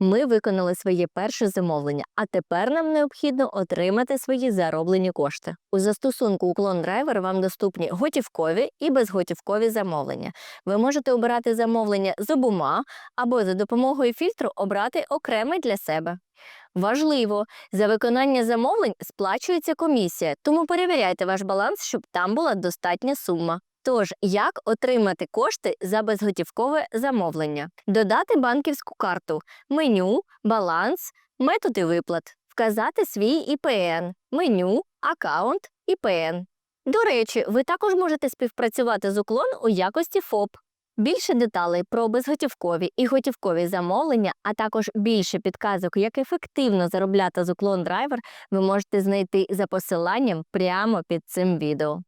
Ми виконали своє перше замовлення, а тепер нам необхідно отримати свої зароблені кошти. У застосунку Уклон Драйвер вам доступні готівкові і безготівкові замовлення. Ви можете обирати замовлення з обома або за допомогою фільтру обрати окреме для себе. Важливо, за виконання замовлень сплачується комісія, тому перевіряйте ваш баланс, щоб там була достатня сума. Тож, як отримати кошти за безготівкове замовлення? Додати банківську карту, меню, баланс, методи виплат, вказати свій ІПН, меню, аккаунт, ІПН. До речі, ви також можете співпрацювати з уклон у якості ФОП. Більше деталей про безготівкові і готівкові замовлення, а також більше підказок, як ефективно заробляти з уклон драйвер, ви можете знайти за посиланням прямо під цим відео.